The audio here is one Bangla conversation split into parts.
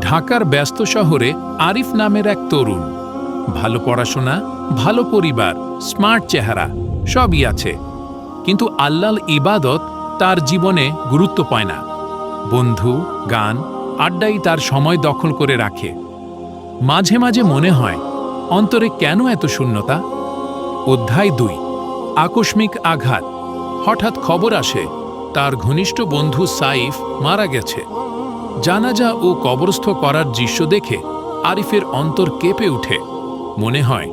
ঢাকার ব্যস্ত শহরে আরিফ নামের এক তরুণ। ভালো পড়াশোনা, ভালো পরিবার, স্মার্ট চেহারা, সবই আছে। কিন্তু আল্লাল ইবাদত তার জীবনে গুরুত্ব পায় না। বন্ধু, গান, আড্ডাই তার সময় দখল করে রাখে। মাঝে মাঝে মনে হয়, অন্তরে কেন এত শূন্যতা? অধ্যায় দুই, আকস্মিক আঘাত। হঠাৎ খবর আসে, তার ঘনিষ্ঠ বন্ধু সাইফ মারা গেছে। জানাজা ও কবরস্থ করার দৃশ্য দেখে আরিফের অন্তর কেঁপে উঠে মনে হয়,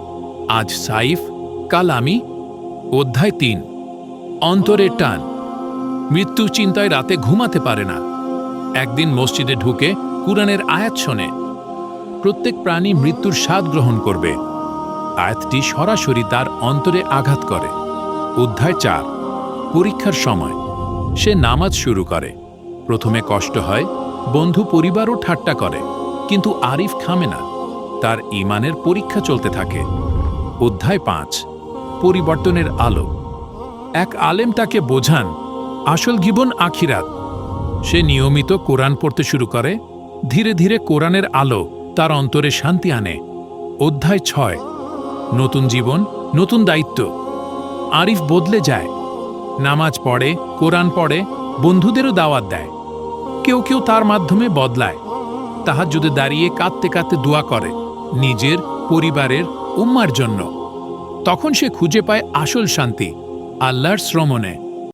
আজ সাইফ, কাল আমি, অধ্যায় তিন। অন্তরের টান। মৃত্যু চিন্তায় রাতে ঘুমাতে পারে না। একদিন মসজিদে ঢুকে কুরআনের আয়াত শোনে। প্রত্যেক প্রাণী মৃত্যুর স্বাদ গ্রহণ করবে। আয়াতটি সরাসরি তার অন্তরে আঘাত করে। অধ্যায় চার। পরীক্ষার সময়। সে নামাজ শুরু করে। প্রথমে কষ্ট হয় বন্ধু পরিবারও ঠাট্টা করে, কিন্তু আরিফ খামে না। তার ইমানের পরীক্ষা চলতে থাকে। অধ্যায় পাঁচ, পরিবর্তনের আলো। এক আলেম তাকে বোঝান, আসল জীবন আখিরাত। সে নিয়মিত কোরআন পড়তে শুরু করে, ধীরে ধীরে কোরআনের আলো তার অন্তরে শান্তি আনে। অধ্যায় ছয়, নতুন জীবন, নতুন দায়িত্ব। আরিফ বদলে যায়। নামাজ পড়ে, কোরআন পড়ে, বন্ধুদেরও দাওয়াত দেয়। কেউ কেউ তার মাধ্যমে বদলায়। তাহার যদি দাঁড়িয়ে কাঁদতে কাঁদতে দোয়া করে নিজের, পরিবারের, উম্মার জন্য। তখন সে খুঁজে পায় আসল শান্তি, আল্লাহর শ্রমণে।